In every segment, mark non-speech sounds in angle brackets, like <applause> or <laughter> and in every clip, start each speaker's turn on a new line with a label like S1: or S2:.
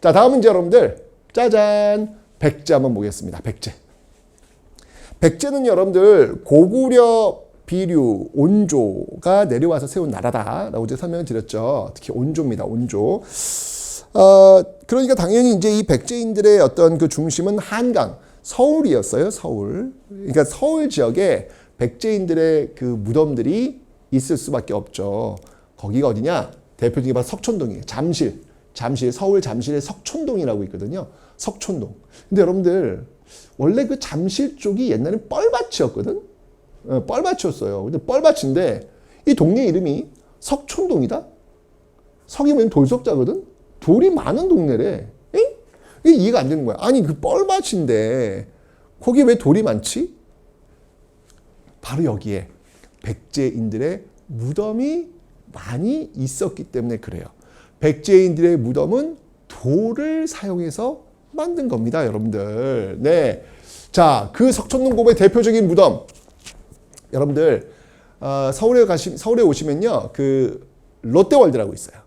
S1: 자, 다음은 이제 여러분들 짜잔 백제 한번 보겠습니다. 백제. 백제는 여러분들 고구려 비류 온조가 내려와서 세운 나라다라고 이제 설명을 드렸죠. 특히 온조입니다. 온조. 어, 그러니까 당연히 이제 이 백제인들의 어떤 그 중심은 한강, 서울이었어요. 서울. 그러니까 서울 지역에 백제인들의 그 무덤들이 있을 수밖에 없죠. 거기가 어디냐? 대표적인 바로 석촌동이에요. 잠실. 잠실, 서울 잠실에 석촌동이라고 있거든요. 석촌동. 근데 여러분들, 원래 그 잠실 쪽이 옛날엔 뻘밭이었거든? 어, 뻘밭이었어요. 근데 뻘밭인데, 이 동네 이름이 석촌동이다? 석이 뭐냐면 돌석자거든? 돌이 많은 동네래. 엥? 이게 이해가 안 되는 거야. 아니, 그 뻘밭인데, 거기 왜 돌이 많지? 바로 여기에 백제인들의 무덤이 많이 있었기 때문에 그래요. 백제인들의 무덤은 돌을 사용해서 만든 겁니다, 여러분들. 네. 자, 그 석촌동 고의 대표적인 무덤. 여러분들, 어, 서울에 가시, 서울에 오시면요, 그 롯데월드라고 있어요.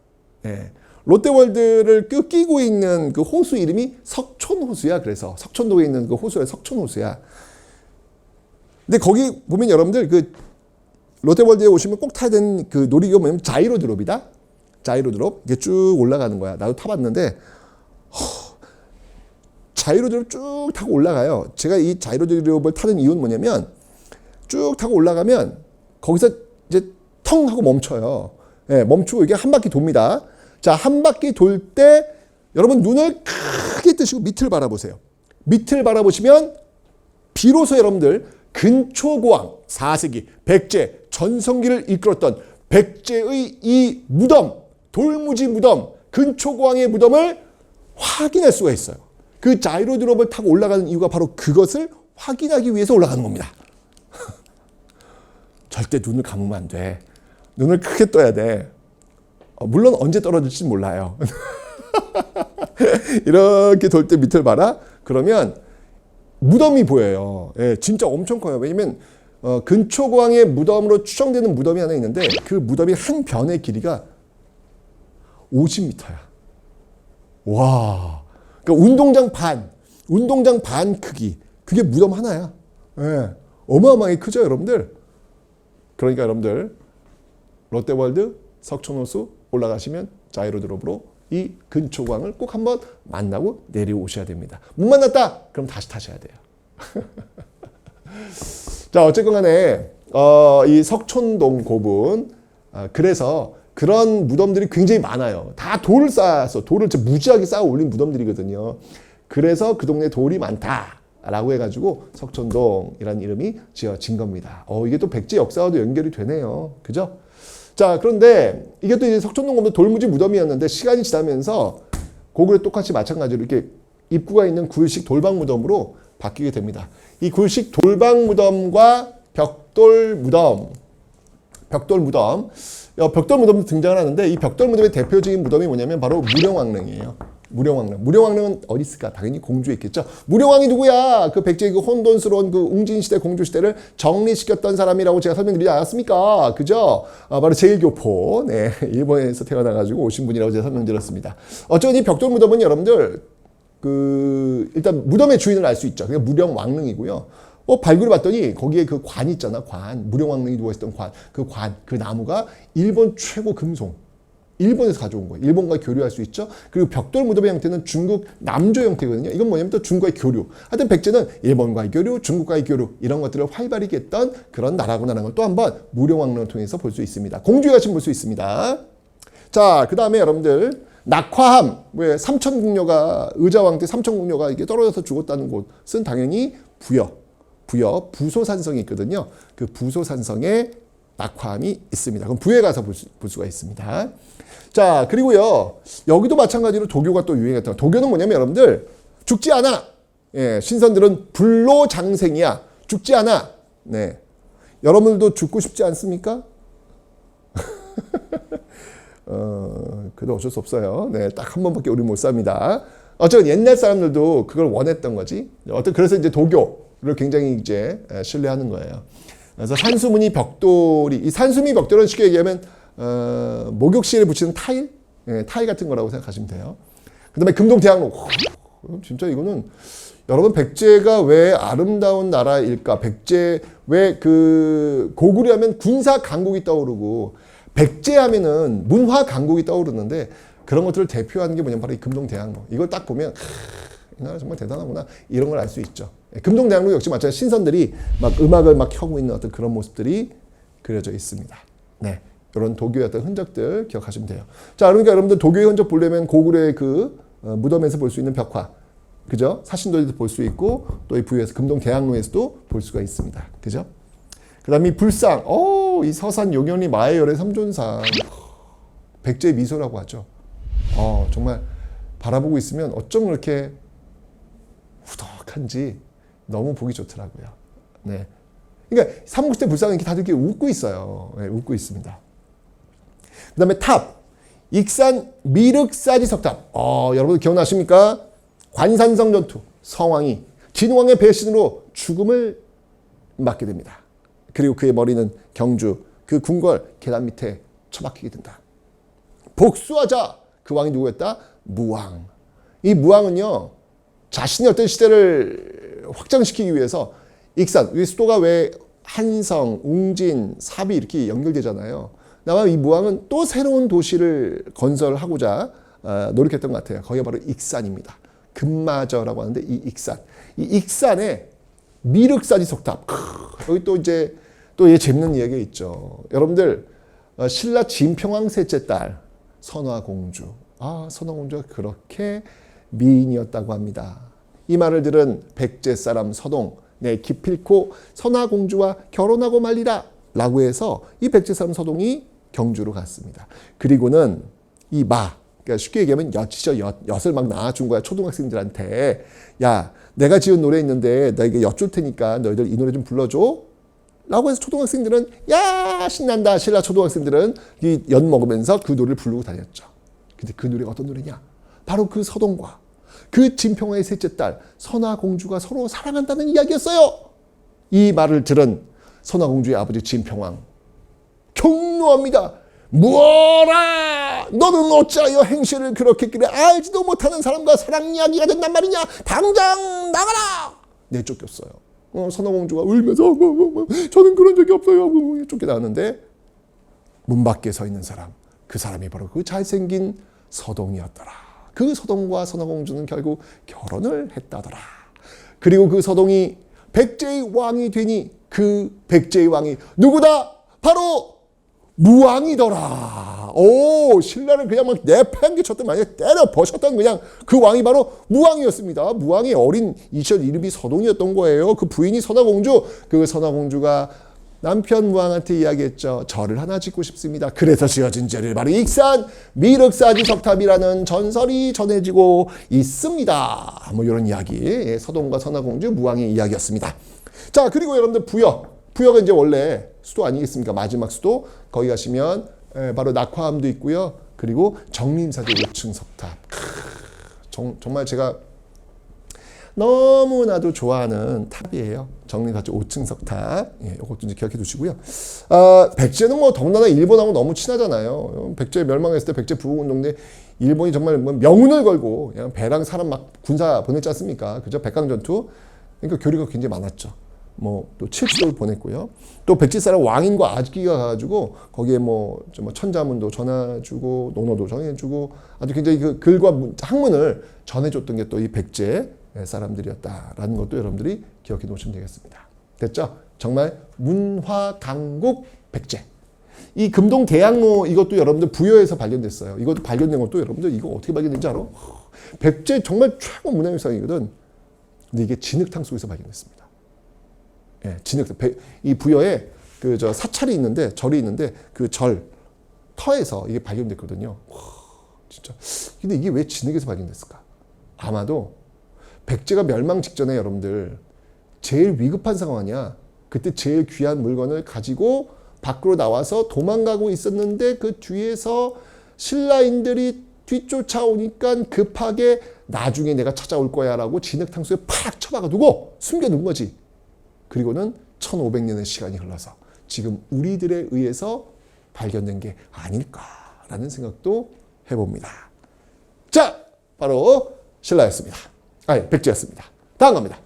S1: 네. 롯데월드를 껴 끼고 있는 그 호수 이름이 석촌호수야. 그래서 석촌도에 있는 그 호수가 석촌호수야. 근데 거기 보면 여러분들 그 롯데월드에 오시면 꼭 타야 되는 그 놀이기구 뭐냐면 자이로 드롭이다. 자이로 드롭 이게 쭉 올라가는 거야. 나도 타봤는데 허, 자이로 드롭 쭉 타고 올라가요. 제가 이 자이로 드롭을 타는 이유는 뭐냐면 쭉 타고 올라가면 거기서 이제 텅 하고 멈춰요. 예, 멈추고 이게 한 바퀴 돕니다. 자, 한 바퀴 돌 때 여러분 눈을 크게 뜨시고 밑을 바라보세요. 밑을 바라보시면 비로소 여러분들 근초고왕 4세기 백제 전성기를 이끌었던 백제의 이 무덤 돌무지 무덤 근초고왕의 무덤을 확인할 수가 있어요. 그 자이로 드롭을 타고 올라가는 이유가 바로 그것을 확인하기 위해서 올라가는 겁니다. <laughs> 절대 눈을 감으면 안 돼. 눈을 크게 떠야 돼. 어, 물론 언제 떨어질지 몰라요. <laughs> 이렇게 돌 때 밑을 봐라. 그러면 무덤이 보여요. 예, 진짜 엄청 커요. 왜냐면 어, 근초광의 무덤으로 추정되는 무덤이 하나 있는데 그 무덤이 한 변의 길이가 50m야. 와. 그러니까 운동장 반, 운동장 반 크기. 그게 무덤 하나야. 예. 어마어마하게 크죠, 여러분들? 그러니까 여러분들 롯데월드 석촌호수 올라가시면 자이로드롭으로 이 근초광을 꼭 한번 만나고 내려오셔야 됩니다. 못 만났다? 그럼 다시 타셔야 돼요. <laughs> 자, 어쨌건 간에, 어, 이 석촌동 고분, 아, 그래서 그런 무덤들이 굉장히 많아요. 다 돌을 쌓아서, 돌을 무지하게 쌓아 올린 무덤들이거든요. 그래서 그 동네에 돌이 많다. 라고 해가지고 석촌동이라는 이름이 지어진 겁니다. 어, 이게 또 백제 역사와도 연결이 되네요. 그죠? 자, 그런데 이게 또 이제 석촌동 고분 돌무지 무덤이었는데 시간이 지나면서 고구려 똑같이 마찬가지로 이렇게 입구가 있는 굴식 돌방 무덤으로 바뀌게 됩니다. 이 굴식 돌방 무덤과 벽돌 무덤, 벽돌 무덤, 어, 벽돌 무덤도 등장을 하는데 이 벽돌 무덤의 대표적인 무덤이 뭐냐면 바로 무령왕릉이에요. 무령왕릉. 무령왕릉은 어디 있을까? 당연히 공주에 있겠죠. 무령왕이 누구야? 그 백제의 그 혼돈스러운 그 웅진시대 공주시대를 정리시켰던 사람이라고 제가 설명드리지 않았습니까? 그죠? 아, 바로 제일교포. 네. <laughs> 일본에서 태어나가지고 오신 분이라고 제가 설명드렸습니다. 어쩌면 이 벽돌 무덤은 여러분들 그 일단 무덤의 주인을 알 수 있죠. 그게 무령왕릉이고요. 어, 발굴해 봤더니 거기에 그 관 있잖아. 관. 무령왕릉이 누워있던 관. 그 관, 그 나무가 일본 최고 금송. 일본에서 가져온 거예요. 일본과 교류할 수 있죠. 그리고 벽돌 무덤의 형태는 중국 남조 형태거든요. 이건 뭐냐면 또 중국과의 교류. 하여튼 백제는 일본과의 교류, 중국과의 교류 이런 것들을 활발히 했던 그런 나라구나라는 걸 또 한번 무령왕릉을 통해서 볼 수 있습니다. 공주에 가시면 볼 수 있습니다. 자, 그 다음에 여러분들 낙화함, 왜 삼천궁녀가 의자왕 때 삼천궁녀가 이게 떨어져서 죽었다는 곳은 당연히 부여, 부여 부소산성이 있거든요. 그 부소산성에 낙화함이 있습니다. 그럼 부에 가서 볼, 수, 볼 수가 있습니다. 자, 그리고요. 여기도 마찬가지로 도교가 또 유행했던 도교는 뭐냐면 여러분들 죽지 않아. 예, 신선들은 불로 장생이야. 죽지 않아. 네. 여러분들도 죽고 싶지 않습니까? <laughs> 어, 그래도 어쩔 수 없어요. 네, 딱 한 번밖에 우리 못 삽니다. 어쨌든 옛날 사람들도 그걸 원했던 거지. 어떤 그래서 이제 도교 를 굉장히 이제 신뢰하는 거예요. 그래서 산수문이 벽돌이 이 산수미 벽돌은 쉽게 얘기하면 어, 목욕실에 붙이는 타일, 예, 타일 같은 거라고 생각하시면 돼요. 그다음에 금동대학로. 오, 진짜 이거는 여러분 백제가 왜 아름다운 나라일까? 백제 왜 그 고구려 하면 군사 강국이 떠오르고 백제 하면은 문화 강국이 떠오르는데 그런 것들을 대표하는 게 뭐냐면 바로 이 금동대학로. 이걸 딱 보면 이 나라 정말 대단하구나 이런 걸 알 수 있죠. 예, 금동대학로 역시 마찬가지 신선들이 막 음악을 막 켜고 있는 어떤 그런 모습들이 그려져 있습니다. 네. 이런 도교의 어떤 흔적들 기억하시면 돼요. 자, 그러니까 여러분들 도교의 흔적 보려면 고구려의 그 어, 무덤에서 볼 수 있는 벽화, 그죠? 사신도에도 볼수 있고 또 이 부유에서 금동 대학로에서도 볼 수가 있습니다. 그죠? 그다음에 이 불상, 어, 이 서산 용현리 마해열의 삼존상, 백제의 미소라고 하죠. 어, 정말 바라보고 있으면 어쩜 그렇게 후덕한지 너무 보기 좋더라고요. 네. 그러니까 삼국시대 불상은 이렇게 다들 이렇게 웃고 있어요. 네, 웃고 있습니다. 그 다음에 탑. 익산 미륵사지 석탑. 어, 여러분 기억나십니까? 관산성 전투. 성왕이 진왕의 배신으로 죽음을 맞게 됩니다. 그리고 그의 머리는 경주 그 궁궐 계단 밑에 처박히게 된다. 복수하자. 그 왕이 누구였다? 무왕. 이 무왕은요. 자신의 어떤 시대를 확장시키기 위해서 익산, 이 수도가 왜 한성, 웅진, 사비 이렇게 연결되잖아요. 나와 이 무왕은 또 새로운 도시를 건설하고자 어, 노력했던 것 같아요. 거기가 바로 익산입니다. 금마저라고 하는데 이 익산. 이 익산에 미륵사지 석탑. 크, 여기 또 이제 또얘 재밌는 이야기가 있죠. 여러분들 어, 신라 진평왕 셋째 딸 선화 공주. 아 선화 공주가 그렇게 미인이었다고 합니다. 이 말을 들은 백제 사람 서동 내 기필코 선화 공주와 결혼하고 말리라 라고 해서 이 백제 사람 서동이 경주로 갔습니다. 그리고는 이 마, 그러니까 쉽게 얘기하면 엿이죠. 엿, 엿을 막 낳아준 거야. 초등학생들한테. 야, 내가 지은 노래 있는데 너에게 엿 줄 테니까 너희들 이 노래 좀 불러줘. 라고 해서 초등학생들은 야 신난다 신라 초등학생들은 이 엿 먹으면서 그 노래를 부르고 다녔죠. 근데 그 노래가 어떤 노래냐? 바로 그 서동과 그 진평화의 셋째 딸 선화 공주가 서로 사랑한다는 이야기였어요. 이 말을 들은 선화 공주의 아버지 진평왕 경노합니다. 뭐라! 너는 어찌하여 행실을 그렇게 그래 알지도 못하는 사람과 사랑 이야기가 된단 말이냐? 당장 나가라! 내쫓겼어요. 어, 선화공주가 울면서 어, 어, 어, 저는 그런 적이 없어요. 어, 쫓겨나왔는데 문 밖에 서 있는 사람 그 사람이 바로 그 잘생긴 서동이었더라 그 서동과 선화공주는 결국 결혼을 했다더라 그리고 그 서동이 백제의 왕이 되니 그 백제의 왕이 누구다 바로 무왕이더라. 오, 신라를 그냥 막 내팽개쳤던 만약에 때려 버셨던 그냥 그 왕이 바로 무왕이었습니다. 무왕의 어린 이시절 이름이 서동이었던 거예요. 그 부인이 선화공주. 그 선화공주가 남편 무왕한테 이야기했죠. 절을 하나 짓고 싶습니다. 그래서 지어진 절이 바로 익산 미륵사지 석탑이라는 전설이 전해지고 있습니다. 뭐 이런 이야기. 예, 서동과 선화공주 무왕의 이야기였습니다. 자, 그리고 여러분들 부여. 부여가 이제 원래 수도 아니겠습니까? 마지막 수도. 거기 가시면 에, 바로 낙화암도 있고요. 그리고 정림사지 5층 석탑. 크, 정, 정말 제가 너무나도 좋아하는 탑이에요. 정림사지 5층 석 탑. 예, 이것도 이제 기억해 두시고요. 아, 백제는 뭐 더군다나 일본하고 너무 친하잖아요. 백제 멸망했을 때 백제 부흥운동 때 일본이 정말 뭐 명운을 걸고 그냥 배랑 사람 막 군사 보냈지 않습니까? 그죠? 백강 전투. 그러니까 교류가 굉장히 많았죠. 뭐또 칠수를 보냈고요. 또 백제사람 왕인과 아기가 가가지고 거기에 뭐, 뭐 천자문도 전해주고 논어도 전해주고 아주 굉장히 그 글과 문, 학문을 전해줬던 게 또 이 백제 사람들이었다라는 것도 여러분들이 기억해 놓으시면 되겠습니다. 됐죠? 정말 문화 강국 백제. 이 금동 대학로 이것도 여러분들 부여에서 발견됐어요. 이것도 발견된 것도 여러분들 이거 어떻게 발견된지 알아? 백제 정말 최고 문화유산이거든. 근데 이게 진흙탕 속에서 발견됐습니다. 예, 진흙 이 부여에 그 저 사찰이 있는데 절이 있는데 그 절 터에서 이게 발견됐거든요. 와, 진짜. 근데 이게 왜 진흙에서 발견됐을까? 아마도 백제가 멸망 직전에 여러분들 제일 위급한 상황 아니야. 그때 제일 귀한 물건을 가지고 밖으로 나와서 도망가고 있었는데 그 뒤에서 신라인들이 뒤쫓아오니까 급하게 나중에 내가 찾아올 거야라고 진흙탕수에 팍 쳐박아 두고 숨겨둔 거지. 그리고는 1500년의 시간이 흘러서 지금 우리들에 의해서 발견된 게 아닐까라는 생각도 해봅니다. 자, 바로 신라였습니다. 아니 백제였습니다. 다음 갑니다.